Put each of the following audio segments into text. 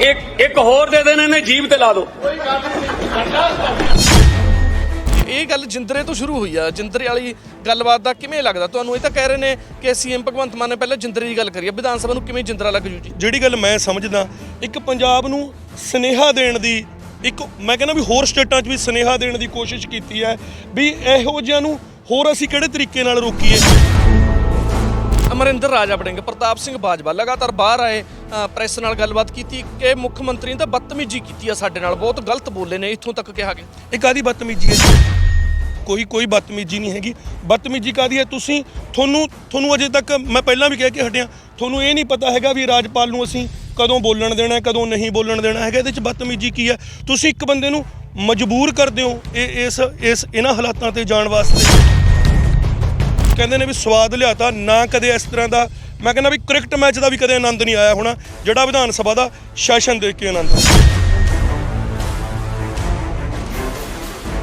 ਇੱਕ ਇੱਕ ਹੋਰ ਦੇ ਦੇਣੇ ਨੇ ਜੀਬ ਤੇ ਲਾ ਦਿਓ ਇਹ ਗੱਲ ਜਿੰਦਰੇ ਤੋਂ ਸ਼ੁਰੂ ਹੋਈ ਆ। ਜਿੰਦਰੇ ਵਾਲੀ ਗੱਲਬਾਤ ਦਾ ਕਿਵੇਂ ਲੱਗਦਾ? ਤੁਹਾਨੂੰ ਇਹ ਤਾਂ ਕਹਿ ਰਹੇ ਨੇ ਕਿ ਸੀਐਮ ਭਗਵੰਤ ਮਾਨ ਨੇ ਪਹਿਲਾਂ ਜਿੰਦਰੇ ਦੀ ਗੱਲ ਕਰੀ ਆ। ਵਿਧਾਨ ਸਭਾ ਨੂੰ ਕਿਵੇਂ ਜਿੰਦਰਾ ਲੱਗ ਜੂ ਜੀ? ਜਿਹੜੀ ਗੱਲ ਮੈਂ ਸਮਝਦਾ ਇੱਕ ਪੰਜਾਬ ਨੂੰ ਸਨੇਹਾ ਦੇਣ ਦੀ ਇੱਕ ਮੈਂ ਕਹਿੰਦਾ ਵੀ ਹੋਰ ਸਟੇਟਾਂ 'ਚ ਵੀ ਸਨੇਹਾ ਦੇਣ ਦੀ ਕੋਸ਼ਿਸ਼ ਕੀਤੀ ਹੈ ਵੀ ਇਹੋ ਜਿਹਿਆਂ ਨੂੰ ਹੋਰ ਅਸੀਂ ਕਿਹੜੇ ਤਰੀਕੇ ਨਾਲ ਰੋਕੀਏ? ਅਮਰਿੰਦਰ ਰਾਜਾ ਵੜਿੰਗ ਪ੍ਰਤਾਪ ਸਿੰਘ ਬਾਜਵਾ ਲਗਾਤਾਰ ਬਾਹਰ ਆਏ। ਪ੍ਰੈਸ ਨਾਲ ਗੱਲਬਾਤ ਕੀਤੀ ਕਿ ਮੁੱਖ ਮੰਤਰੀ ਨੇ ਤਾਂ ਬਦਤਮੀਜ਼ੀ ਕੀਤੀ ਆ ਸਾਡੇ ਨਾਲ। ਬਹੁਤ ਗਲਤ ਬੋਲੇ ਨੇ ਇੱਥੋਂ ਤੱਕ ਕਿਹਾ ਕਿ ਇਹ ਕਾਦੀ ਬਦਤਮੀਜੀ ਹੈ ਜੀ? ਕੋਈ ਕੋਈ ਬਦਤਮੀਜੀ ਨਹੀਂ ਹੈਗੀ। ਬਦਤਮੀਜੀ ਕਾਦੀ ਹੈ? ਤੁਸੀਂ ਤੁਹਾਨੂੰ ਤੁਹਾਨੂੰ ਅਜੇ ਤੱਕ ਮੈਂ ਪਹਿਲਾਂ ਵੀ ਕਹਿ ਕੇ ਹਟਿਆ ਤੁਹਾਨੂੰ ਇਹ ਨਹੀਂ ਪਤਾ ਹੈਗਾ ਵੀ ਰਾਜਪਾਲ ਨੂੰ ਅਸੀਂ ਕਦੋਂ ਬੋਲਣ ਦੇਣਾ ਹੈ, ਕਦੋਂ ਨਹੀਂ ਬੋਲਣ ਦੇਣਾ ਹੈਗਾ। ਇਹਦੇ ਵਿੱਚ ਬਦਤਮੀਜੀ ਕੀ ਹੈ? ਤੁਸੀਂ ਇੱਕ ਬੰਦੇ ਨੂੰ ਮਜਬੂਰ ਕਰਦੇ ਹੋ ਇਹ ਇਸ ਇਸ ਇਹਨਾਂ ਹਾਲਾਤਾਂ ਤੇ ਜਾਣ ਵਾਸਤੇ। ਕਹਿੰਦੇ ਨੇ ਵੀ ਸਵਾਦ ਲਿਆਤਾ ਨਾ ਕਦੇ ਇਸ ਤਰ੍ਹਾਂ ਦਾ ਮੈਂ ਕਹਿੰਦਾ ਵੀ ਕ੍ਰਿਕਟ ਮੈਚ ਦਾ ਵੀ ਕਦੇ ਆਨੰਦ ਨਹੀਂ ਆਇਆ ਹੋਣਾ, ਜਿਹੜਾ ਵਿਧਾਨ ਸਭਾ ਦਾ ਸੈਸ਼ਨ ਦੇਖ ਕੇ ਆਨੰਦ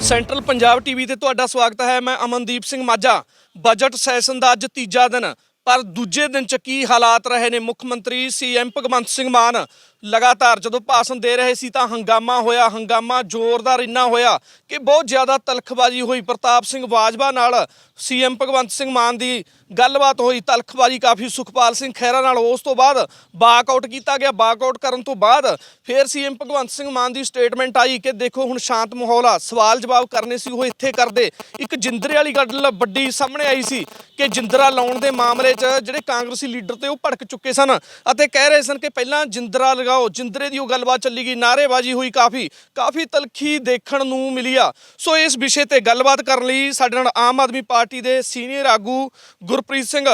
ਸੈਂਟਰਲ ਪੰਜਾਬ ਟੀਵੀ ਤੇ ਤੁਹਾਡਾ ਸਵਾਗਤ ਹੈ, ਮੈਂ ਅਮਨਦੀਪ ਸਿੰਘ ਮਾਝਾ। ਬਜਟ ਸੈਸ਼ਨ ਦਾ ਅੱਜ ਤੀਜਾ ਦਿਨ, ਪਰ ਦੂਜੇ ਦਿਨ ਚ ਕੀ ਹਾਲਾਤ ਰਹੇ ਨੇ ਮੁੱਖ ਮੰਤਰੀ ਸੀਐਮ ਭਗਵੰਤ ਸਿੰਘ ਮਾਨ? ਲਗਾਤਾਰ ਜਦੋਂ ਭਾਸ਼ਣ ਦੇ ਰਹੇ ਸੀ ਤਾਂ ਹੰਗਾਮਾ ਹੋਇਆ, ਹੰਗਾਮਾ ਜ਼ੋਰਦਾਰ ਇੰਨਾ ਹੋਇਆ ਕਿ ਬਹੁਤ ਜ਼ਿਆਦਾ ਤਲਖਬਾਜ਼ੀ ਹੋਈ। ਪ੍ਰਤਾਪ ਸਿੰਘ ਬਾਜਵਾ ਨਾਲ ਸੀਐਮ ਭਗਵੰਤ ਸਿੰਘ ਮਾਨ ਦੀ ਗੱਲਬਾਤ ਹੋਈ, ਤਲਖਬਾਜ਼ੀ ਕਾਫੀ, ਸੁਖਪਾਲ ਸਿੰਘ ਖਹਿਰਾ ਨਾਲ। ਉਸ ਤੋਂ ਬਾਅਦ ਬਾਕਆਊਟ ਕੀਤਾ ਗਿਆ। ਬਾਕਆਊਟ ਕਰਨ ਤੋਂ ਬਾਅਦ ਫਿਰ ਸੀਐਮ ਭਗਵੰਤ ਸਿੰਘ ਮਾਨ ਦੀ ਸਟੇਟਮੈਂਟ ਆਈ ਕਿ ਦੇਖੋ, ਹੁਣ ਸ਼ਾਂਤ ਮਾਹੌਲ ਆ। ਸਵਾਲ ਜਵਾਬ ਕਰਨੇ ਸੀ, ਉਹ ਇੱਥੇ ਕਰਦੇ। ਇੱਕ ਜਿੰਦਰੇ ਵਾਲੀ ਗੱਲ ਵੱਡੀ ਸਾਹਮਣੇ ਆਈ ਸੀ ਕਿ ਜਿੰਦਰਾ ਲਾਉਣ ਦੇ ਮਾਮਲੇ 'ਚ ਜਿਹੜੇ ਕਾਂਗਰਸੀ ਲੀਡਰ ਤੇ ਉਹ ਭੜਕ ਚੁੱਕੇ ਸਨ ਅਤੇ ਕਹਿ ਰਹੇ ਸਨ ਕਿ ਪਹਿਲਾਂ ਜਿੰਦਰਾ ਲਗਾਓ, ਜਿੰਦਰੇ ਦੀ ਉਹ ਗੱਲਬਾਤ ਚੱਲੀ ਗਈ, ਨਾਅਰੇਬਾਜ਼ੀ ਹੋਈ ਕਾਫੀ ਕਾਫੀ ਤਲਖੀ ਦੇਖਣ ਨੂੰ ਮਿਲੀ ਆ। ਸੋ ਇਸ ਵਿਸ਼ੇ ਤੇ ਗੱਲਬਾਤ ਕਰਨ ਲਈ ਸਾਡੇ ਨਾਲ ਆਮ ਆਦਮੀ ਪਾਰਟੀ ਦੇ ਸੀਨੀਅਰ ਆਗੂ ਗੁਰਪ੍ਰੀਤ ਸਿੰਘ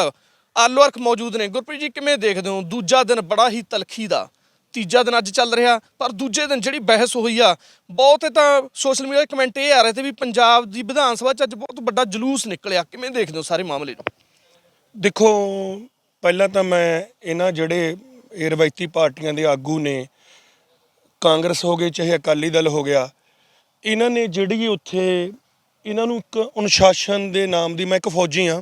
ਆਲੋਰਖ ਮੌਜੂਦ ਨੇ। ਗੁਰਪ੍ਰੀਤ ਜੀ, ਕਿਵੇਂ ਦੇਖਦੇ ਹੋ? ਦੂਜਾ ਦਿਨ ਬੜਾ ਹੀ ਤਲਖੀ ਦਾ। ਤੀਜਾ ਦਿਨ ਅੱਜ ਚੱਲ ਰਿਹਾ, ਪਰ ਦੂਜੇ ਦਿਨ ਜਿਹੜੀ ਬਹਿਸ ਹੋਈ ਆ, ਬਹੁਤ ਤਾਂ ਸੋਸ਼ਲ ਮੀਡੀਆ ਦੇ ਕਮੈਂਟ ਇਹ ਆ ਰਹੇ ਤੇ ਵੀ ਪੰਜਾਬ ਦੀ ਵਿਧਾਨ ਸਭਾ 'ਚ ਅੱਜ ਬਹੁਤ ਵੱਡਾ ਜਲੂਸ ਨਿਕਲਿਆ। ਕਿਵੇਂ ਦੇਖਦੇ ਹੋ ਸਾਰੇ ਮਾਮਲੇ ਨੂੰ? ਦੇਖੋ, ਪਹਿਲਾਂ ਤਾਂ ਮੈਂ ਇਹਨਾਂ ਜਿਹੜੇ ਇਹ ਰਵਾਇਤੀ ਪਾਰਟੀਆਂ ਦੇ ਆਗੂ ਨੇ, ਕਾਂਗਰਸ ਹੋ ਗਏ, ਚਾਹੇ ਅਕਾਲੀ ਦਲ ਹੋ ਗਿਆ, ਇਹਨਾਂ ਨੇ ਜਿਹੜੀ ਉੱਥੇ ਇਹਨਾਂ ਨੂੰ ਇੱਕ ਅਨੁਸ਼ਾਸਨ ਦੇ ਨਾਮ ਦੀ ਮੈਂ ਇੱਕ ਫੌਜੀ ਆ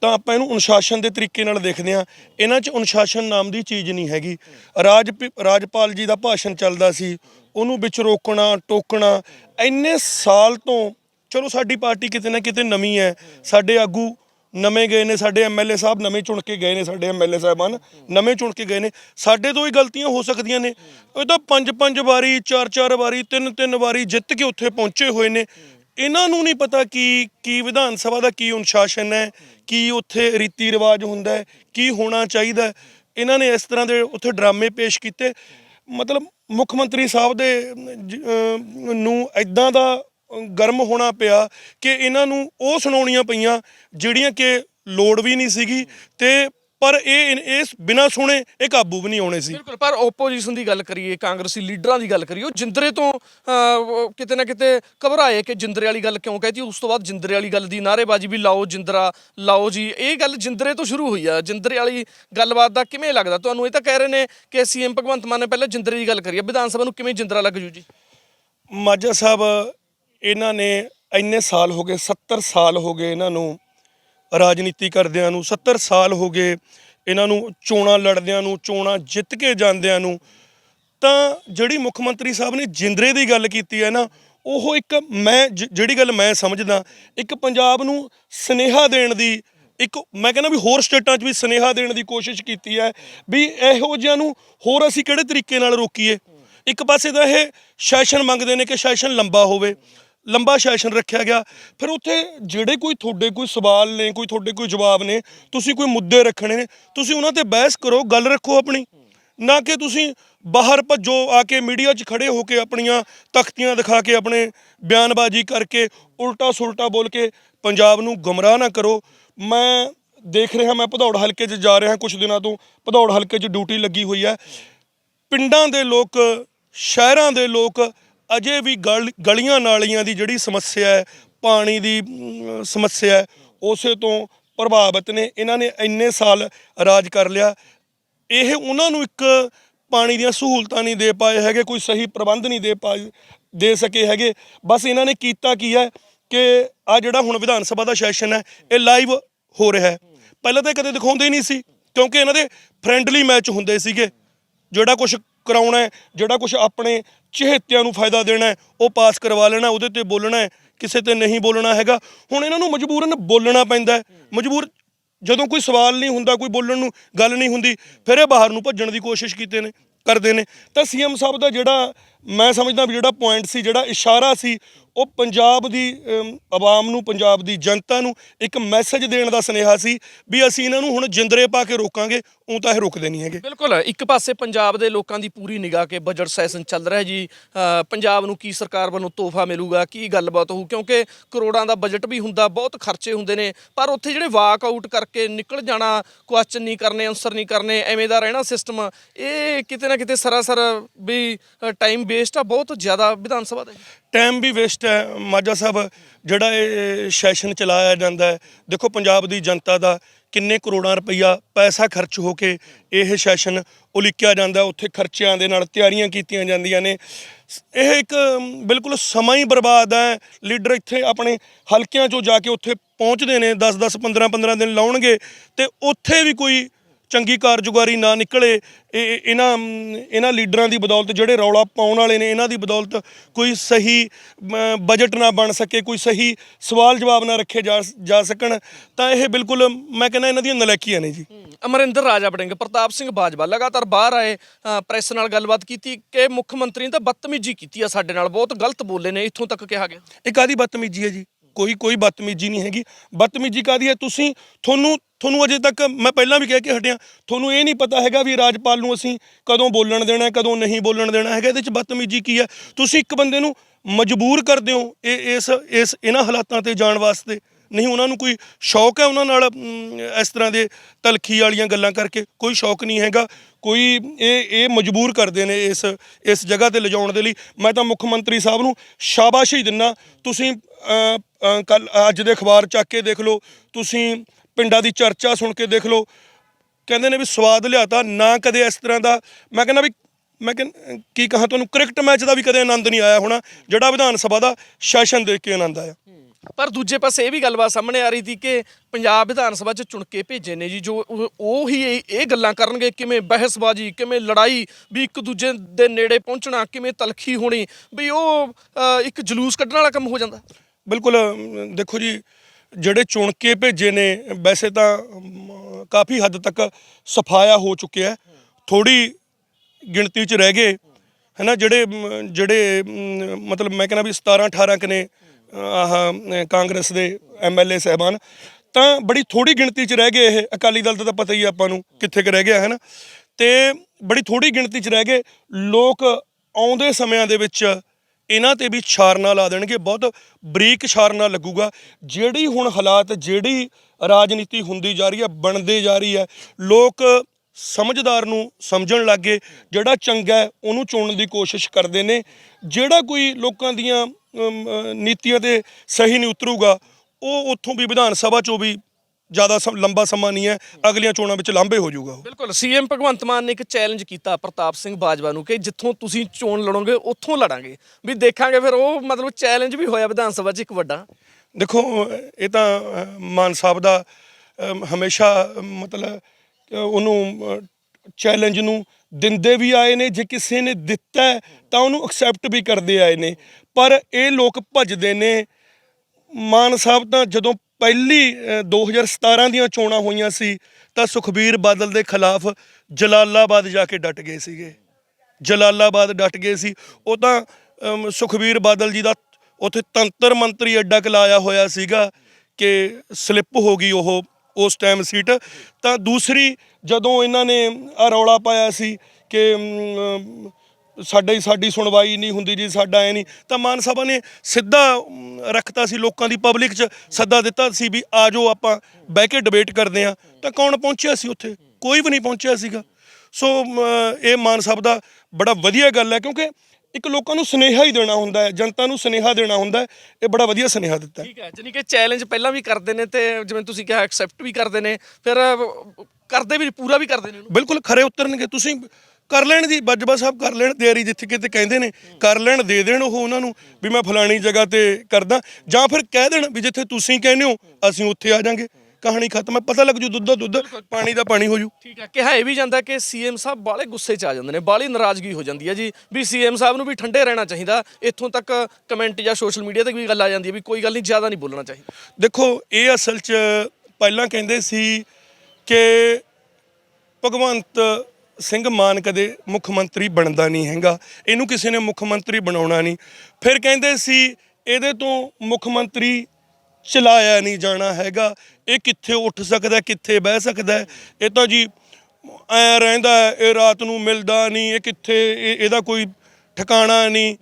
ਤਾਂ ਆਪਾਂ ਇਹਨੂੰ ਅਨੁਸ਼ਾਸਨ ਦੇ ਤਰੀਕੇ ਨਾਲ ਦੇਖਦੇ ਆ ਇਹਨਾਂ 'ਚ ਅਨੁਸ਼ਾਸਨ ਨਾਮ ਦੀ ਚੀਜ਼ ਨਹੀਂ ਹੈਗੀ। ਰਾਜ ਰਾਜਪਾਲ ਜੀ ਦਾ ਭਾਸ਼ਣ ਚੱਲਦਾ ਸੀ। ਉਹਨੂੰ ਵਿੱਚ ਰੋਕਣਾ, ਟੋਕਣਾ, ਇੰਨੇ ਸਾਲ ਤੋਂ ਚਲੋ ਸਾਡੀ ਪਾਰਟੀ ਕਿਤੇ ਨਾ ਕਿਤੇ ਨਵੀਂ ਹੈ। ਸਾਡੇ ਆਗੂ ਨਵੇਂ ਗਏ ਨੇ, ਸਾਡੇ ਐਮਐਲਏ ਸਾਹਿਬ ਨਵੇਂ ਚੁਣ ਕੇ ਗਏ ਨੇ, ਸਾਡੇ ਐਮਐਲਏ ਸਾਹਿਬਾਨ ਨਵੇਂ ਚੁਣ ਕੇ ਗਏ ਨੇ। ਸਾਡੇ ਤੋਂ ਹੀ ਗਲਤੀਆਂ ਹੋ ਸਕਦੀਆਂ ਨੇ। ਇਹ ਤਾਂ ਪੰਜ ਪੰਜ ਵਾਰੀ ਚਾਰ ਚਾਰ ਵਾਰੀ ਤਿੰਨ ਤਿੰਨ ਵਾਰੀ ਜਿੱਤ ਕੇ ਉੱਥੇ ਪਹੁੰਚੇ ਹੋਏ ਨੇ। ਇਹਨਾਂ ਨੂੰ ਨਹੀਂ ਪਤਾ ਕੀ ਕੀ ਵਿਧਾਨ ਸਭਾ ਦਾ ਕੀ ਅਨੁਸ਼ਾਸਨ ਹੈ, ਕੀ ਉੱਥੇ ਰੀਤੀ ਰਿਵਾਜ ਹੁੰਦਾ ਹੈ, ਕੀ ਹੋਣਾ ਚਾਹੀਦਾ ਇਹਨਾਂ ਨੇ ਇਸ ਤਰ੍ਹਾਂ ਦੇ ਉੱਥੇ ਡਰਾਮੇ ਪੇਸ਼ ਕੀਤੇ। ਮਤਲਬ ਮੁੱਖ ਮੰਤਰੀ ਸਾਹਿਬ ਦੇ ਨੂੰ ਐਦਾਂ ਦਾ ਗਰਮ ਹੋਣਾ ਪਿਆ ਕਿ ਇਹਨਾਂ ਨੂੰ ਉਹ ਸੁਣਾਉਣੀਆਂ ਪਈਆਂ ਜਿਹੜੀਆਂ ਕਿ ਲੋੜ ਵੀ ਨਹੀਂ ਸੀਗੀ ਤੇ ਪਰ ਇਹ ਇਸ ਬਿਨਾ ਸੁਣੇ ਇਹ ਕਾਬੂ ਵੀ ਨਹੀਂ ਆਉਣੇ ਸੀ। ਬਿਲਕੁਲ ਪਰ ਓਪੋਜੀਸ਼ਨ ਦੀ ਗੱਲ ਕਰੀਏ ਕਾਂਗਰਸੀ ਲੀਡਰਾਂ ਦੀ ਗੱਲ ਕਰੀਏ ਉਹ ਜਿੰਦਰੇ ਤੋਂ ਕਿਤੇ ਨਾ ਕਿਤੇ ਘਬਰਾਏ ਕਿ ਜਿੰਦਰੇ ਵਾਲੀ ਗੱਲ ਕਿਉਂ ਕਹਤੀ ਉਸ ਤੋਂ ਬਾਅਦ ਜਿੰਦਰੇ ਵਾਲੀ ਗੱਲ ਦੀ ਨਾਅਰੇਬਾਜ਼ੀ ਵੀ ਲਾਓ ਜਿੰਦਰਾ ਲਾਓ ਜੀ। ਇਹ ਗੱਲ ਜਿੰਦਰੇ ਤੋਂ ਸ਼ੁਰੂ ਹੋਈ ਆ। ਜਿੰਦਰੇ ਵਾਲੀ ਗੱਲਬਾਤ ਦਾ ਕਿਵੇਂ ਲੱਗਦਾ? ਤੁਹਾਨੂੰ ਇਹ ਤਾਂ ਕਹਿ ਰਹੇ ਨੇ ਕਿ ਸੀਐਮ ਭਗਵੰਤ ਮਾਨ ਨੇ ਪਹਿਲਾਂ ਜਿੰਦਰੇ ਦੀ ਗੱਲ ਕਰੀ ਆ। ਵਿਧਾਨ ਸਭਾ ਨੂੰ ਕਿਵੇਂ ਜਿੰਦਰਾ ਲੱਗ ਜੂ ਜੀ? ਮਾਝਾ ਸਾਹਿਬ ਇਹਨਾਂ ਨੇ ਇੰਨੇ ਸਾਲ ਹੋ ਗਏ 70 ਸਾਲ ਹੋ ਗਏ ਇਹਨਾਂ ਨੂੰ ਰਾਜਨੀਤੀ ਕਰਦਿਆਂ ਨੂੰ 70 ਸਾਲ ਹੋ ਗਏ ਇਹਨਾਂ ਨੂੰ ਚੋਣਾਂ ਲੜਦਿਆਂ ਨੂੰ, ਚੋਣਾਂ ਜਿੱਤ ਕੇ ਜਾਂਦਿਆਂ ਨੂੰ, ਤਾਂ ਜਿਹੜੀ ਮੁੱਖ ਮੰਤਰੀ ਸਾਹਿਬ ਨੇ ਜਿੰਦਰੇ ਦੀ ਗੱਲ ਕੀਤੀ ਹੈ ਨਾ, ਉਹ ਇੱਕ ਮੈਂ ਜ- ਜਿਹੜੀ ਗੱਲ ਮੈਂ ਸਮਝਦਾ, ਇੱਕ ਪੰਜਾਬ ਨੂੰ ਸਨੇਹਾ ਦੇਣ ਦੀ, ਇੱਕ ਮੈਂ ਕਹਿੰਦਾ ਵੀ ਹੋਰ ਸਟੇਟਾਂ 'ਚ ਵੀ ਸਨੇਹਾ ਦੇਣ ਦੀ ਕੋਸ਼ਿਸ਼ ਕੀਤੀ ਹੈ, ਵੀ ਇਹੋ ਜਿਹਿਆਂ ਨੂੰ ਹੋਰ ਅਸੀਂ ਕਿਹੜੇ ਤਰੀਕੇ ਨਾਲ ਰੋਕੀਏ? ਇੱਕ ਪਾਸੇ ਤਾਂ ਇਹ ਸੈਸ਼ਨ ਮੰਗਦੇ ਨੇ ਕਿ ਸੈਸ਼ਨ ਲੰਬਾ ਹੋਵੇ ਲੰਬਾ ਸੈਸ਼ਨ ਰੱਖਿਆ ਗਿਆ। ਫਿਰ ਉੱਥੇ ਜਿਹੜੇ ਕੋਈ ਤੁਹਾਡੇ ਕੋਈ ਸਵਾਲ ਨੇ, ਕੋਈ ਤੁਹਾਡੇ ਕੋਈ ਜਵਾਬ ਨੇ, ਤੁਸੀਂ ਕੋਈ ਮੁੱਦੇ ਰੱਖਣੇ ਨੇ, ਤੁਸੀਂ ਉਹਨਾਂ ਤੇ ਬਹਿਸ ਕਰੋ, ਗੱਲ ਰੱਖੋ ਆਪਣੀ। ਨਾ ਕਿ ਤੁਸੀਂ ਬਾਹਰ ਭੱਜੋ, ਆ ਕੇ ਮੀਡੀਆ 'ਚ ਖੜੇ ਹੋ ਕੇ ਆਪਣੀਆਂ ਤਖਤੀਆਂ ਦਿਖਾ ਕੇ ਆਪਣੇ ਬਿਆਨਬਾਜ਼ੀ ਕਰਕੇ ਉਲਟਾ ਸੁਲਟਾ ਬੋਲ ਕੇ ਪੰਜਾਬ ਨੂੰ ਗਮਰਾਹ ਨਾ ਕਰੋ। ਮੈਂ ਦੇਖ ਰਿਹਾ, ਮੈਂ ਭਦੌੜ ਹਲਕੇ 'ਚ ਜਾ ਰਿਹਾ ਕੁਝ ਦਿਨਾਂ ਤੋਂ, ਭਦੌੜ ਹਲਕੇ 'ਚ ਡਿਊਟੀ ਲੱਗੀ ਹੋਈ ਹੈ। ਪਿੰਡਾਂ ਦੇ ਲੋਕ, ਸ਼ਹਿਰਾਂ ਦੇ ਲੋਕ ਅਜੇ ਵੀ ਗਲ- ਗਲੀਆਂ ਨਾਲੀਆਂ ਦੀ ਜਿਹੜੀ ਸਮੱਸਿਆ ਹੈ, ਪਾਣੀ ਦੀ ਸਮੱਸਿਆ ਹੈ, ਉਸੇ ਤੋਂ ਪ੍ਰਭਾਵਿਤ ਨੇ। ਇਹਨਾਂ ਨੇ ਇੰਨੇ ਸਾਲ ਰਾਜ ਕਰ ਲਿਆ। ਇਹ ਉਹਨਾਂ ਨੂੰ ਇੱਕ ਪਾਣੀ ਦੀਆਂ ਸਹੂਲਤਾਂ ਨਹੀਂ ਦੇ ਪਾਏ ਹੈਗੇ, ਕੋਈ ਸਹੀ ਪ੍ਰਬੰਧ ਨਹੀਂ ਦੇ ਪਾਏ, ਦੇ ਸਕੇ ਹੈਗੇ। ਬਸ ਇਹਨਾਂ ਨੇ ਕੀਤਾ ਕੀ ਹੈ ਕਿ ਆ ਜਿਹੜਾ ਹੁਣ ਵਿਧਾਨ ਸਭਾ ਦਾ ਸੈਸ਼ਨ ਹੈ, ਇਹ ਲਾਈਵ ਹੋ ਰਿਹਾ ਹੈ। ਪਹਿਲਾਂ ਤਾਂ ਕਦੇ ਦਿਖਾਉਂਦੇ ਹੀ ਨਹੀਂ ਸੀ, ਕਿਉਂਕਿ ਇਹਨਾਂ ਦੇ ਫ੍ਰੈਂਡਲੀ ਮੈਚ ਹੁੰਦੇ ਸੀਗੇ। ਜਿਹੜਾ ਕੁਝ ਕਰਾਉਣਾ ਜਿਹੜਾ ਕੁਝ ਆਪਣੇ ਚਹੇਤਿਆਂ ਨੂੰ ਫਾਇਦਾ ਦੇਣਾ ਉਹ ਪਾਸ ਕਰਵਾ ਲੈਣਾ, ਉਹਦੇ ਤੇ ਬੋਲਣਾ ਕਿਸੇ ਤੇ ਨਹੀਂ ਬੋਲਣਾ ਹੈਗਾ। ਹੁਣ ਇਹਨਾਂ ਨੂੰ ਮਜਬੂਰਨ ਬੋਲਣਾ ਪੈਂਦਾ ਮਜਬੂਰ ਜਦੋਂ ਕੋਈ ਸਵਾਲ ਨਹੀਂ ਹੁੰਦਾ, ਕੋਈ ਬੋਲਣ ਨੂੰ ਗੱਲ ਨਹੀਂ ਹੁੰਦੀ, ਫਿਰ ਇਹ ਬਾਹਰ ਨੂੰ ਭੱਜਣ ਦੀ ਕੋਸ਼ਿਸ਼ ਕੀਤੇ ਨੇ, ਕਰਦੇ ਨੇ। ਤਾਂ ਸੀਐਮ ਸਾਹਿਬ ਦਾ ਜਿਹੜਾ ਮੈਂ ਸਮਝਦਾ ਵੀ ਜਿਹੜਾ ਪੁਆਇੰਟ ਸੀ, ਜਿਹੜਾ ਇਸ਼ਾਰਾ ਸੀ ਉਹ ਪੰਜਾਬ ਦੀ ਆਵਾਮ ਨੂੰ, ਪੰਜਾਬ ਦੀ ਜਨਤਾ ਨੂੰ ਇੱਕ ਮੈਸੇਜ ਦੇਣ ਦਾ ਸੁਨੇਹਾ ਸੀ ਵੀ ਅਸੀਂ ਇਹਨਾਂ ਨੂੰ ਹੁਣ ਜਿੰਦਰੇ ਪਾ ਕੇ ਰੋਕਾਂਗੇ ਉਹ ਤਾਂ ਇਹ ਰੁਕਦੇ ਨਹੀਂ ਹੈਗੇ। ਬਿਲਕੁਲ, ਇੱਕ ਪਾਸੇ ਪੰਜਾਬ ਦੇ ਲੋਕਾਂ ਦੀ ਪੂਰੀ ਨਿਗਾਹ ਕੇ ਬਜਟ ਸੈਸ਼ਨ ਚੱਲ ਰਿਹਾ ਜੀ। ਪੰਜਾਬ ਨੂੰ ਕੀ ਸਰਕਾਰ ਵੱਲੋਂ ਤੋਹਫਾ ਮਿਲੂਗਾ, ਕੀ ਗੱਲਬਾਤ ਹੋਊ? ਕਿਉਂਕਿ ਕਰੋੜਾਂ ਦਾ ਬਜਟ ਵੀ ਹੁੰਦਾ, ਬਹੁਤ ਖਰਚੇ ਹੁੰਦੇ ਨੇ। ਪਰ ਉੱਥੇ ਜਿਹੜੇ ਵਾਕ ਆਊਟ ਕਰਕੇ ਨਿਕਲ ਜਾਣਾ ਕੁਐਸਚਨ ਨਹੀਂ ਕਰਨੇ ਆਨਸਰ ਨਹੀਂ ਕਰਨੇ, ਐਵੇਂ ਦਾ ਰਹਿਣਾ ਸਿਸਟਮ ਇਹ ਕਿਤੇ ਨਾ ਕਿਤੇ ਸਰਾਸਰ ਵੀ ਟਾਈਮ ਵੇਸਟ ਆ, ਬਹੁਤ ਜ਼ਿਆਦਾ ਵਿਧਾਨ ਸਭਾ ਦਾ ਟਾਈਮ ਵੀ ਵੇਸਟ ਹੈ। ਮਾਝਾ ਸਾਹਿਬ, ਜਿਹੜਾ ਇਹ ਸੈਸ਼ਨ ਚਲਾਇਆ ਜਾਂਦਾ ਹੈ, ਦੇਖੋ ਪੰਜਾਬ ਦੀ ਜਨਤਾ ਦਾ ਕਿੰਨੇ ਕਰੋੜਾਂ ਰੁਪਈਆ ਪੈਸਾ ਖਰਚ ਹੋ ਕੇ ਇਹ ਸੈਸ਼ਨ ਉਲੀਕਿਆ ਜਾਂਦਾ ਉੱਥੇ ਖਰਚਿਆਂ ਦੇ ਨਾਲ ਤਿਆਰੀਆਂ ਕੀਤੀਆਂ ਜਾਂਦੀਆਂ ਨੇ। ਇਹ ਇੱਕ ਬਿਲਕੁਲ ਸਮਾਂ ਹੀ ਬਰਬਾਦ ਹੈ। ਲੀਡਰ ਇੱਥੇ ਆਪਣੇ ਹਲਕਿਆਂ 'ਚੋਂ ਜਾ ਕੇ ਉੱਥੇ ਪਹੁੰਚਦੇ ਨੇ। 10 10 15 15 ਦਿਨ ਲਾਉਣਗੇ ਤੇ ਉੱਥੇ ਵੀ ਕੋਈ ਚੰਗੀ ਕਾਰਜਗੁਜ਼ਾਰੀ ਨਾ ਨਿਕਲੇ ਇਹ ਇਹ- ਇਹਨਾਂ ਇਹਨਾਂ ਲੀਡਰਾਂ ਦੀ ਬਦੌਲਤ ਜਿਹੜੇ ਰੌਲਾ ਪਾਉਣ ਵਾਲੇ ਨੇ ਇਹਨਾਂ ਦੀ ਬਦੌਲਤ ਕੋਈ ਸਹੀ ਬਜਟ ਨਾ ਬਣ ਸਕੇ ਕੋਈ ਸਹੀ ਸਵਾਲ ਜਵਾਬ ਨਾ ਰੱਖੇ ਜਾ ਜਾ ਸਕਣ ਤਾਂ ਇਹ ਬਿਲਕੁਲ ਮੈਂ ਕਹਿੰਦਾ ਇਹਨਾਂ ਦੀਆਂ ਨਲਾਇਕੀਆਂ ਨੇ ਜੀ। ਅਮਰਿੰਦਰ ਰਾਜਾ ਵੜਿੰਗ ਪ੍ਰਤਾਪ ਸਿੰਘ ਬਾਜਵਾ ਲਗਾਤਾਰ ਬਾਹਰ ਆਏ ਪ੍ਰੈਸ ਨਾਲ ਗੱਲਬਾਤ ਕੀਤੀ ਕਿ ਮੁੱਖ ਮੰਤਰੀ ਨੇ ਤਾਂ ਬਦਤਮੀਜੀ ਕੀਤੀ ਆ ਸਾਡੇ ਨਾਲ ਬਹੁਤ ਗਲਤ ਬੋਲੇ ਨੇ ਇੱਥੋਂ ਤੱਕ ਕਿਹਾ ਗਿਆ। ਇਹ ਕਾਦੀ ਬਦਤਮੀਜੀ ਹੈ ਜੀ। ਕੋਈ ਕੋਈ ਬਦਤਮੀਜੀ ਨਹੀਂ ਹੈਗੀ। ਬਦਤਮੀਜੀ ਕਾਦੀ ਹੈ? ਤੁਸੀਂ ਤੁਹਾਨੂੰ ਤੁਹਾਨੂੰ ਅਜੇ ਤੱਕ ਮੈਂ ਪਹਿਲਾਂ ਵੀ ਕਹਿ ਕੇ ਹਟਿਆ, ਤੁਹਾਨੂੰ ਇਹ ਨਹੀਂ ਪਤਾ ਹੈਗਾ ਵੀ ਰਾਜਪਾਲ ਨੂੰ ਅਸੀਂ ਕਦੋਂ ਬੋਲਣ ਦੇਣਾ, ਕਦੋਂ ਨਹੀਂ ਬੋਲਣ ਦੇਣਾ ਹੈਗਾ। ਇਹਦੇ ਚ ਬਦਤਮੀਜੀ ਕੀ ਹੈ? ਤੁਸੀਂ ਇੱਕ ਬੰਦੇ ਨੂੰ ਮਜਬੂਰ ਕਰਦੇ ਹੋ ਇਹ, ਇਸ ਇਸ ਇਹਨਾਂ ਹਾਲਾਤਾਂ ਤੇ ਜਾਣ ਵਾਸਤੇ। ਨਹੀਂ, ਉਹਨਾਂ ਨੂੰ ਕੋਈ ਸ਼ੌਕ ਹੈ ਉਹਨਾਂ ਨਾਲ ਇਸ ਤਰ੍ਹਾਂ ਦੇ ਤਲਖੀ ਵਾਲੀਆਂ ਗੱਲਾਂ ਕਰਕੇ? ਕੋਈ ਸ਼ੌਕ ਨਹੀਂ ਹੈਗਾ। ਕੋਈ ਇਹ ਇਹ ਮਜਬੂਰ ਕਰਦੇ ਨੇ ਇਸ ਇਸ ਜਗ੍ਹਾ ਤੇ ਲਿਜਾਉਣ ਦੇ ਲਈ। ਮੈਂ ਤਾਂ ਮੁੱਖ ਮੰਤਰੀ ਸਾਹਿਬ ਨੂੰ ਸ਼ਾਬਾਸ਼ ਹੀ ਦਿੰਨਾ ਤੁਸੀਂ ਕੱਲ ਅੱਜ ਦੇ ਅਖਬਾਰ ਚੱਕ ਕੇ ਦੇਖ ਲਓ। ਤੁਸੀਂ ਪਿੰਡਾਂ ਦੀ ਚਰਚਾ ਸੁਣ ਕੇ ਦੇਖ ਲਓ। ਕਹਿੰਦੇ ਨੇ ਵੀ ਸਵਾਦ ਲਿਆਤਾ, ਨਾ ਕਦੇ ਇਸ ਤਰ੍ਹਾਂ ਦਾ। ਮੈਂ ਕਹਿੰਦਾ ਵੀ, ਮੈਂ ਕਹਿੰ- ਕੀ ਕਹਾਂ ਤੁਹਾਨੂੰ? ਕ੍ਰਿਕਟ ਮੈਚ ਦਾ ਵੀ ਕਦੇ ਆਨੰਦ ਨਹੀਂ ਆਇਆ ਹੋਣਾ। ਜਿਹੜਾ ਵਿਧਾਨ ਸਭਾ ਦਾ ਸੈਸ਼ਨ ਦੇਖ ਕੇ ਆਨੰਦ ਆਇਆ। ਪਰ ਦੂਜੇ ਪਾਸੇ ਇਹ ਵੀ ਗੱਲਬਾਤ ਸਾਹਮਣੇ ਆ ਰਹੀ ਸੀ ਕਿ ਪੰਜਾਬ ਵਿਧਾਨ ਸਭਾ 'ਚ ਚੁਣ ਕੇ ਭੇਜੇ ਨੇ ਜੀ, ਜੋ ਉਹ- ਹੀ ਇਹ ਗੱਲਾਂ ਕਰਨਗੇ ਕਿਵੇਂ ਬਹਿਸਬਾਜ਼ੀ, ਕਿਵੇਂ ਲੜਾਈ, ਵੀ ਇੱਕ ਦੂਜੇ ਦੇ ਨੇੜੇ ਪਹੁੰਚਣਾ, ਕਿਵੇਂ ਤਲਖੀ ਹੋਣੀ, ਵੀ ਉਹ ਇੱਕ ਜਲੂਸ ਕੱਢਣ ਵਾਲਾ ਕੰਮ ਹੋ ਜਾਂਦਾ। ਬਿਲਕੁਲ ਦੇਖੋ ਜੀ, ਜਿਹੜੇ ਚੁਣ ਕੇ ਭੇਜੇ ਨੇ, ਵੈਸੇ ਤਾਂ ਕਾਫੀ ਹੱਦ ਤੱਕ ਸਫਾਇਆ ਹੋ ਚੁੱਕਿਆ ਹੈ। ਥੋੜੀ ਗਿਣਤੀ 'ਚ ਰਹਿ ਗਏ ਹੈ ਨਾ ਜਿਹੜੇ ਜਿਹੜੇ ਮਤਲਬ ਮੈਂ ਕਹਿੰਦਾ ਵੀ 17 18 ਕ ਨੇ ਆਹ ਕਾਂਗਰਸ ਦੇ ਐਮਐਲਏ ਸਹਿਬਾਨ। ਤਾਂ ਬੜੀ ਥੋੜੀ ਗਿਣਤੀ 'ਚ ਰਹਿ ਗਏ ਇਹ, ਅਕਾਲੀ ਦਲ ਦਾ ਤਾਂ ਪਤਾ ਹੀ ਹੈ ਆਪਾਂ ਨੂੰ ਕਿੱਥੇ ਕ ਰਹਿ ਗਿਆ, ਹੈ ਨਾ? ਤੇ ਬੜੀ ਥੋੜੀ ਗਿਣਤੀ 'ਚ ਰਹਿ ਗਏ। ਲੋਕ ਆਉਂਦੇ ਸਮਿਆਂ ਦੇ ਵਿੱਚ ਇਹਨਾਂ ਤੇ ਵੀ ਛਾਰਨਾ ਲਾ ਦੇਣਗੇ, ਬਹੁਤ ਬਰੀਕ ਛਾਰਨਾ ਲੱਗੂਗਾ। ਜਿਹੜੀ ਹੁਣ ਹਾਲਾਤ, ਜਿਹੜੀ ਰਾਜਨੀਤੀ ਹੁੰਦੀ ਜਾ ਰਹੀ ਹੈ, ਬਣਦੇ ਜਾ ਰਹੀ ਹੈ, ਲੋਕ ਸਮਝਦਾਰ ਨੂੰ ਸਮਝਣ ਲੱਗੇ ਜਿਹੜਾ ਚੰਗਾ ਹੈ ਉਹਨੂੰ ਚੁਣਨ ਦੀ ਕੋਸ਼ਿਸ਼ ਕਰਦੇ ਨੇ। ਜਿਹੜਾ ਕੋਈ ਲੋਕਾਂ ਦੀਆਂ ਨੀਤੀਆਂ ਤੇ ਸਹੀ ਨਹੀਂ ਉਤਰੂਗਾ ਉਹ ਉੱਥੋਂ ਵੀ ਵਿਧਾਨ ਸਭਾ ਚੋਂ ਵੀ ਜ਼ਿਆਦਾ ਲੰਬਾ ਸਮਾਂ ਨਹੀਂ ਹੈ। ਅਗਲੀਆਂ ਚੋਣਾਂ ਵਿੱਚ ਲਾਂਭੇ ਹੋ ਜਾਊਗਾ ਬਿਲਕੁਲ ਸੀਐਮ ਭਗਵੰਤ ਮਾਨ ਨੇ ਇੱਕ ਚੈਲੰਜ ਕੀਤਾ ਪ੍ਰਤਾਪ ਸਿੰਘ ਬਾਜਵਾ ਨੂੰ ਕਿ ਜਿੱਥੋਂ ਤੁਸੀਂ ਚੋਣ ਲੜੋਗੇ ਉੱਥੋਂ ਲੜਾਂਗੇ। ਵੀ ਦੇਖਾਂਗੇ ਫਿਰ ਉਹ ਮਤਲਬ ਚੈਲੰਜ ਵੀ ਹੋਇਆ ਵਿਧਾਨ ਸਭਾ 'ਚ ਇੱਕ ਵੱਡਾ। ਦੇਖੋ ਇਹ ਤਾਂ ਮਾਨ ਸਾਹਿਬ ਦਾ ਹਮੇਸ਼ਾ ਮਤਲਬ ਉਹਨੂੰ ਚੈਲੰਜ ਨੂੰ ਦਿੰਦੇ ਵੀ ਆਏ ਨੇ ਜੇ ਕਿਸੇ ਨੇ ਦਿੱਤਾ ਤਾਂ ਉਹਨੂੰ ਐਕਸੈਪਟ ਵੀ ਕਰਦੇ ਆਏ ਨੇ। ਪਰ ਇਹ ਲੋਕ ਭੱਜਦੇ ਨੇ। ਮਾਨ ਸਾਹਿਬ ਤਾਂ ਜਦੋਂ ਪਹਿਲੀ ਅ, 2017 ਦੀਆਂ ਚੋਣਾਂ ਹੋਈਆਂ ਸੀ ਤਾਂ ਸੁਖਬੀਰ ਬਾਦਲ ਦੇ ਖਿਲਾਫ ਜਲਾਲਾਬਾਦ ਜਾ ਕੇ ਡਟ ਗਏ ਸੀਗੇ। ਜਲਾਲਾਬਾਦ ਡਟ ਗਏ ਸੀ। ਉਹ ਤਾਂ ਸੁਖਬੀਰ ਬਾਦਲ ਜੀ ਦਾ ਉੱਥੇ ਤੰਤਰ ਮੰਤਰੀ ਅੱਡਾ ਕਲਾਇਆ ਹੋਇਆ ਸੀਗਾ ਕਿ ਸਲਿੱਪ ਹੋ ਗਈ ਉਹ ਉਸ ਟਾਈਮ ਸੀਟ ਤਾਂ ਦੂਸਰੀ ਜਦੋਂ ਇਹਨਾਂ ਨੇ ਆ ਰੌਲਾ ਪਾਇਆ ਸੀ ਕਿ ਅਮ, ਸਾਡੇ ਸਾਡੀ ਸੁਣਵਾਈ ਨਹੀਂ ਹੁੰਦੀ ਜੀ ਸਾਡਾ ਐ ਨਹੀਂ। ਤਾਂ ਮਾਨ ਸਭਾ ਨੇ ਸਿੱਧਾ ਰੱਖਤਾ ਸੀ ਲੋਕਾਂ ਦੀ ਪਬਲਿਕ 'ਚ ਸੱਦਾ ਦਿੱਤਾ ਸੀ ਵੀ ਆ ਜਾਓ ਆਪਾਂ ਬਹਿ ਕੇ ਡਿਬੇਟ ਕਰਦੇ ਆ ਤਾਂ ਕੌਣ ਪਹੁੰਚਿਆ ਸੀ ਉੱਥੇ? ਕੋਈ ਵੀ ਨਹੀਂ ਪਹੁੰਚਿਆ ਸੀਗਾ। ਸੋ ਮ, ਇਹ ਮਾਨ ਸਾਹਿਬ ਦਾ ਬੜਾ ਵਧੀਆ ਗੱਲ ਹੈ ਕਿਉਂਕਿ ਇੱਕ ਲੋਕਾਂ ਨੂੰ ਸੁਨੇਹਾ ਹੀ ਦੇਣਾ ਹੁੰਦਾ ਹੈ ਜਨਤਾ ਨੂੰ ਸੁਨੇਹਾ ਦੇਣਾ ਹੁੰਦਾ ਹੈ ਇਹ ਬੜਾ ਵਧੀਆ ਸੁਨੇਹਾ ਦਿੱਤਾ ਹੈ। ਠੀਕ ਹੈ ਜਾਨੀ ਕਿ ਚੈਲੰਜ ਪਹਿਲਾਂ ਵੀ ਕਰਦੇ ਨੇ ਤੇ ਜਿਵੇਂ ਤੁਸੀਂ ਕਿਹਾ ਐਕਸੈਪਟ ਵੀ ਕਰਦੇ ਨੇ ਫਿਰ ਕਰਦੇ ਵੀ ਪੂਰਾ ਵੀ ਕਰਦੇ ਨੇ ਉਹਨੂੰ ਬਿਲਕੁਲ ਖਰੇ ਉਤਰਨਗੇ ਤੁਸੀਂ ਕਰ ਲੈਣ ਜੀ ਬਾਜਵਾ ਸਾਹਿਬ ਕਰ ਲੈਣ ਤਿਆਰੀ ਜਿੱਥੇ ਕਿਤੇ ਕਹਿੰਦੇ ਨੇ ਕਰ ਲੈਣ ਦੇ ਦੇਣ ਉਹ ਉਹਨਾਂ ਨੂੰ ਵੀ ਮੈਂ ਫਲਾਣੀ ਜਗ੍ਹਾ ਤੇ ਕਰਦਾ ਜਾਂ ਫਿਰ ਕਹਿ ਦੇਣ ਵੀ ਜਿੱਥੇ ਤੁਸੀਂ ਕਹਿੰਦੇ ਹੋ ਅਸੀਂ ਉੱਥੇ ਆ ਜਾਾਂਗੇ। ਕਹਾਣੀ ਖਤਮ ਹੈ ਪਤਾ ਲੱਗ ਜੂ ਦੁੱਧ ਦਾ ਦੁੱਧ ਪਾਣੀ ਦਾ ਪਾਣੀ ਹੋ ਜੂ। ਠੀਕ ਹੈ ਕਿਹਾ ਇਹ ਵੀ ਜਾਂਦਾ ਕਿ ਸੀਐਮ ਸਾਹਿਬ ਬਾਲੇ ਗੁੱਸੇ 'ਚ ਆ ਜਾਂਦੇ ਨੇ ਬਾਲੀ ਨਾਰਾਜ਼ਗੀ ਹੋ ਜਾਂਦੀ ਹੈ ਜੀ ਵੀ ਸੀਐਮ ਸਾਹਿਬ ਨੂੰ ਵੀ ਠੰਡੇ ਰਹਿਣਾ ਚਾਹੀਦਾ ਇੱਥੋਂ ਤੱਕ ਕਮੈਂਟ ਜਾਂ ਸੋਸ਼ਲ ਮੀਡੀਆ ਤੇ ਵੀ ਗੱਲ ਆ ਜਾਂਦੀ ਹੈ ਵੀ ਕੋਈ ਗੱਲ ਨਹੀਂ ਜ਼ਿਆਦਾ ਨਹੀਂ ਬੋਲਣਾ ਚਾਹੀਦਾ। ਦੇਖੋ ਇਹ ਅਸਲ 'ਚ ਪਹਿਲਾਂ ਕਹਿੰਦੇ ਸੀ ਕਿ ਭਗਵੰਤ ਸਿੰਘ ਮਾਨ ਕਦੇ ਮੁੱਖ ਮੰਤਰੀ ਬਣਦਾ ਨਹੀਂ ਹੈਗਾ ਇਹਨੂੰ ਕਿਸੇ ਨੇ ਮੁੱਖ ਮੰਤਰੀ ਬਣਾਉਣਾ ਨਹੀਂ। ਫਿਰ ਕਹਿੰਦੇ ਸੀ ਇਹਦੇ ਤੋਂ ਮੁੱਖ ਮੰਤਰੀ ਚਲਾਇਆ ਨਹੀਂ ਜਾਣਾ ਹੈਗਾ ਇਹ ਕਿੱਥੇ ਉੱਠ ਸਕਦਾ, ਕਿੱਥੇ ਬਹਿ ਸਕਦਾ? ਇਹ ਤਾਂ ਜੀ, ਐ ਰਹਿੰਦਾ ਇਹ ਰਾਤ ਨੂੰ ਮਿਲਦਾ ਨਹੀਂ, ਇਹ ਕਿੱਥੇ, ਇਹ- ਇਹਦਾ ਕੋਈ ਠਿਕਾਣਾ ਨਹੀਂ।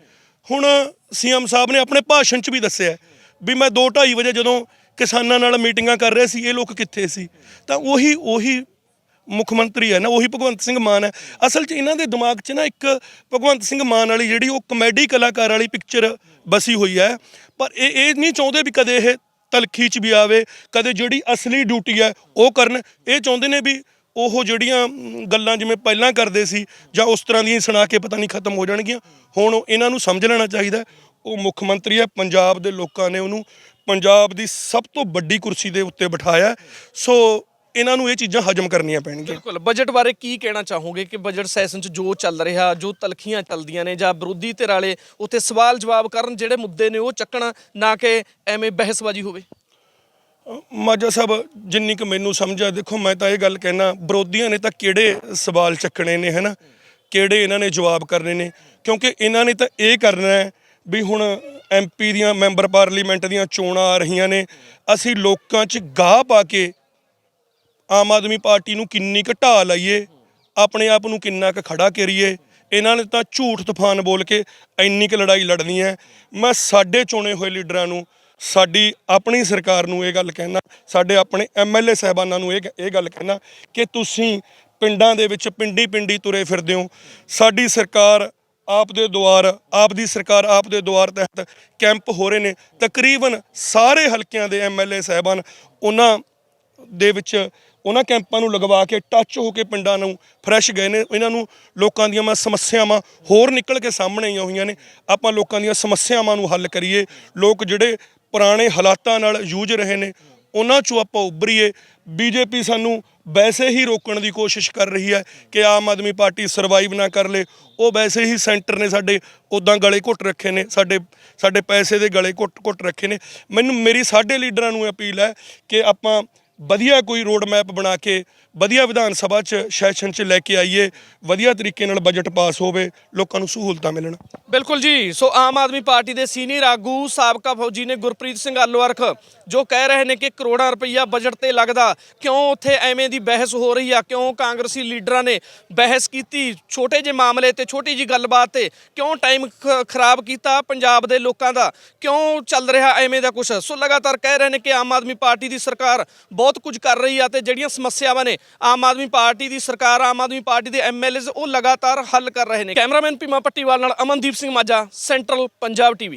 ਹੁਣ ਸੀਐਮ ਸਾਹਿਬ ਨੇ ਆਪਣੇ ਭਾਸ਼ਣ 'ਚ ਵੀ ਦੱਸਿਆ ਵੀ ਮੈਂ 2:30 ਵਜੇ ਜਦੋਂ ਕਿਸਾਨਾਂ ਨਾਲ ਮੀਟਿੰਗਾਂ ਕਰ ਰਿਹਾ ਸੀ, ਇਹ ਲੋਕ ਕਿੱਥੇ ਸੀ? ਤਾਂ ਉਹੀ ਉਹੀ ਮੁੱਖ ਮੰਤਰੀ ਹੈ ਨਾ, ਉਹੀ ਭਗਵੰਤ ਸਿੰਘ ਮਾਨ ਹੈ। ਅਸਲ 'ਚ ਇਹਨਾਂ ਦੇ ਦਿਮਾਗ 'ਚ ਨਾ ਇੱਕ ਭਗਵੰਤ ਸਿੰਘ ਮਾਨ ਵਾਲੀ ਜਿਹੜੀ ਉਹ ਕਮੇਡੀ ਕਲਾਕਾਰ ਵਾਲੀ ਪਿਕਚਰ ਬਸੀ ਹੋਈ ਹੈ। ਪਰ ਇਹ ਇਹ ਨਹੀਂ ਚਾਹੁੰਦੇ ਵੀ ਕਦੇ ਇਹ ਤਲਖੀ 'ਚ ਵੀ ਆਵੇ, ਕਦੇ ਜਿਹੜੀ ਅਸਲੀ ਡਿਊਟੀ ਹੈ ਉਹ ਕਰਨ। ਇਹ ਚਾਹੁੰਦੇ ਨੇ ਵੀ ਉਹ ਜਿਹੜੀਆਂ ਗੱਲਾਂ ਜਿਵੇਂ ਪਹਿਲਾਂ ਕਰਦੇ ਸੀ, ਜਾਂ ਉਸ ਤਰ੍ਹਾਂ ਦੀਆਂ ਸੁਣਾ ਕੇ ਪਤਾ ਨਹੀਂ ਖਤਮ ਹੋ ਜਾਣਗੀਆਂ। ਹੁਣ ਉਹ- ਇਹਨਾਂ ਨੂੰ ਸਮਝ ਲੈਣਾ ਚਾਹੀਦਾ ਉਹ ਮੁੱਖ ਮੰਤਰੀ ਹੈ, ਪੰਜਾਬ ਦੇ ਲੋਕਾਂ ਨੇ ਉਹਨੂੰ ਪੰਜਾਬ ਦੀ ਸਭ ਤੋਂ ਵੱਡੀ ਕੁਰਸੀ ਦੇ ਉੱਤੇ ਬਿਠਾਇਆ ਸੋ ਇਹਨਾਂ ਨੂੰ ਇਹ ਚੀਜ਼ਾਂ ਹਜਮ ਕਰਨੀਆਂ ਪੈਣਗੀਆਂ। ਬਿਲਕੁਲ। ਬਜਟ ਬਾਰੇ ਕੀ ਕਹਿਣਾ ਚਾਹੋਗੇ ਕਿ ਬਜਟ ਸੈਸ਼ਨ 'ਚ ਜੋ ਚੱਲ ਰਿਹਾ ਜੋ ਤਲਖੀਆਂ ਚੱਲਦੀਆਂ ਨੇ ਜਾਂ ਵਿਰੋਧੀ ਧਿਰ ਵਾਲੇ ਉੱਥੇ ਸਵਾਲ ਜਵਾਬ ਕਰਨ ਜਿਹੜੇ ਮੁੱਦੇ ਨੇ ਉਹ ਚੱਕਣ ਨਾ ਕਿ ਐਵੇਂ ਬਹਿਸਬਾਜ਼ੀ ਹੋਵੇ? ਮਾਜਾ ਸਾਹਿਬ ਜਿੰਨੀ ਕੁ ਮੈਨੂੰ ਸਮਝ ਆ ਦੇਖੋ ਮੈਂ ਤਾਂ ਇਹ ਗੱਲ ਕਹਿਣਾ ਵਿਰੋਧੀਆਂ ਨੇ ਤਾਂ ਕਿਹੜੇ ਸਵਾਲ ਚੱਕਣੇ ਨੇ ਹੈਨਾ? ਕਿਹੜੇ ਇਹਨਾਂ ਨੇ ਜਵਾਬ ਕਰਨੇ ਨੇ? ਕਿਉਂਕਿ ਇਹਨਾਂ ਨੇ ਤਾਂ ਇਹ ਕਰਨਾ ਹੈ ਵੀ ਹੁਣ ਐਮਪੀ ਦੀਆਂ ਮੈਂਬਰ ਪਾਰਲੀਮੈਂਟ ਦੀਆਂ ਚੋਣਾਂ ਆ ਰਹੀਆਂ ਨੇ ਅਸੀਂ ਲੋਕਾਂ 'ਚ ਗਾਹ ਪਾ ਕੇ ਆਮ ਆਦਮੀ ਪਾਰਟੀ ਨੂੰ ਕਿੰਨੀ ਕੁ ਢਾਹ ਲਾਈਏ ਆਪਣੇ ਆਪ ਨੂੰ ਕਿੰਨਾ ਕੁ ਖੜਾ ਕਰੀਏ, ਇਹਨਾਂ ਨੇ ਤਾਂ ਝੂਠ ਤੂਫਾਨ ਬੋਲ ਕੇ ਇੰਨੀ ਕੁ ਲੜਾਈ ਲੜਨੀ ਹੈ। ਮੈਂ ਸਾਡੇ ਚੁਣੇ ਹੋਏ ਲੀਡਰਾਂ ਨੂੰ, ਸਾਡੀ ਆਪਣੀ ਸਰਕਾਰ ਨੂੰ ਇਹ ਗੱਲ ਕਹਿਣਾ, ਸਾਡੇ ਆਪਣੇ ਐਮਐਲਏ ਸਾਹਿਬਾਨਾਂ ਨੂੰ ਇਹ ਇਹ ਗੱਲ ਕਹਿਣਾ ਕਿ ਤੁਸੀਂ ਪਿੰਡਾਂ ਦੇ ਵਿੱਚ ਪਿੰਡੀ ਪਿੰਡੀ ਤੁਰੇ ਫਿਰਦੇ ਹੋ। ਸਾਡੀ ਸਰਕਾਰ ਆਪ ਦੇ ਦੁਆਰ ਆਪ ਦੀ ਸਰਕਾਰ ਆਪ ਦੇ ਦੁਆਰ ਤਹਿਤ ਕੈਂਪ ਹੋ ਰਹੇ ਨੇ। ਤਕਰੀਬਨ ਸਾਰੇ ਹਲਕਿਆਂ ਦੇ ਐਮਐਲਏ ਸਾਹਿਬਾਨ, ਉਹਨਾਂ ਦੇ ਵਿੱਚ ਉਹਨਾਂ ਕੈਂਪਾਂ ਨੂੰ ਲਗਵਾ ਕੇ ਟੱਚ ਹੋ ਕੇ ਪਿੰਡਾਂ ਨੂੰ ਫਰੈਸ਼ ਗਏ ਨੇ। ਇਹਨਾਂ ਨੂੰ ਲੋਕਾਂ ਦੀਆਂ ਮੈਂ ਸਮੱਸਿਆਵਾਂ ਹੋਰ ਨਿਕਲ ਕੇ ਸਾਹਮਣੇ ਆਈਆਂ ਹੋਈਆਂ ਨੇ। ਆਪਾਂ ਲੋਕਾਂ ਦੀਆਂ ਸਮੱਸਿਆਵਾਂ ਨੂੰ ਹੱਲ ਕਰੀਏ। ਲੋਕ ਜਿਹੜੇ ਪੁਰਾਣੇ ਹਾਲਾਤਾਂ ਨਾਲ ਜੂਝ ਰਹੇ ਨੇ, ਉਹਨਾਂ ਚੋਂ ਆਪਾਂ ਉੱਭਰੀਏ। ਬੀਜੇਪੀ ਸਾਨੂੰ ਵੈਸੇ ਹੀ ਰੋਕਣ ਦੀ ਕੋਸ਼ਿਸ਼ ਕਰ ਰਹੀ ਹੈ ਕਿ ਆਮ ਆਦਮੀ ਪਾਰਟੀ ਸਰਵਾਈਵ ਨਾ ਕਰ ਲੇ। ਉਹ ਵੈਸੇ ਹੀ ਸੈਂਟਰ ਨੇ ਸਾਡੇ ਉਦਾਂ ਗਲੇ ਘੁੱਟ ਰੱਖੇ ਨੇ। ਸਾਡੇ ਸਾਡੇ ਪੈਸੇ ਦੇ ਗਲੇ ਘੁੱਟ ਘੁੱਟ ਰੱਖੇ ਨੇ। ਮੈਨੂੰ, ਮੇਰੀ ਸਾਡੇ ਲੀਡਰਾਂ ਨੂੰ ਅਪੀਲ ਹੈ ਕਿ ਆਪਾਂ ਵਧੀਆ ਕੋਈ ਰੋਡ ਮੈਪ ਬਣਾ ਕੇ, ਵਧੀਆ ਵਿਧਾਨ ਸਭਾ 'ਚ ਸੈਸ਼ਨ 'ਚ ਲੈ ਕੇ ਆਈਏ, ਵਧੀਆ ਤਰੀਕੇ ਨਾਲ ਬਜਟ ਪਾਸ ਹੋਵੇ, ਲੋਕਾਂ ਨੂੰ ਸਹੂਲਤਾਂ ਮਿਲਣ। ਬਿਲਕੁਲ ਜੀ। ਸੋ ਆਮ ਆਦਮੀ ਪਾਰਟੀ ਦੇ ਸੀਨੀਅਰ ਆਗੂ ਸਾਬਕਾ ਫੌਜੀ ਨੇ ਗੁਰਪ੍ਰੀਤ ਸਿੰਘ ਆਲੋਅਰਖ ਜੋ ਕਹਿ ਰਹੇ ਨੇ ਕਿ ਕਰੋੜਾਂ ਰੁਪਈਆ ਬਜਟ ਤੇ ਲੱਗਦਾ, ਕਿਉਂ ਉੱਥੇ ਐਵੇਂ ਦੀ ਬਹਿਸ ਹੋ ਰਹੀ ਆ? ਕਿਉਂ ਕਾਂਗਰਸੀ ਲੀਡਰਾਂ ਨੇ ਬਹਿਸ ਕੀਤੀ? ਛੋਟੇ ਜਿਹੇ ਮਾਮਲੇ ਤੇ, ਛੋਟੀ ਜੀ ਗੱਲਬਾਤ ਤੇ ਕਿਉਂ ਟਾਈਮ ਖਰਾਬ ਕੀਤਾ ਪੰਜਾਬ ਦੇ ਲੋਕਾਂ ਦਾ? ਕਿਉਂ ਚੱਲ ਰਿਹਾ ਐਵੇਂ ਦਾ ਕੁਝ ਸੋ ਲਗਾਤਾਰ ਕਹਿ ਰਹੇ ਨੇ ਕਿ ਆਮ ਆਦਮੀ ਪਾਰਟੀ ਦੀ ਸਰਕਾਰ ਬਹੁਤ ਬਹੁਤ ਕੁਝ ਕਰ ਰਹੀ ਆ ਤੇ ਜਿਹੜੀਆਂ ਸਮੱਸਿਆਵਾਂ ਨੇ ਆਮ ਆਦਮੀ ਪਾਰਟੀ ਦੀ ਸਰਕਾਰ, ਆਮ ਆਦਮੀ ਪਾਰਟੀ ਦੇ ਐਮਐਲਏਜ਼ ਉਹ ਲਗਾਤਾਰ ਹੱਲ ਕਰ ਰਹੇ ਨੇ। ਕੈਮਰਾਮੈਨ ਪੀਮਾ ਪੱਟੀਵਾਲ ਨਾਲ ਅਮਨਦੀਪ ਸਿੰਘ ਮਾਝਾ, ਸੈਂਟਰਲ ਪੰਜਾਬ ਟੀਵੀ।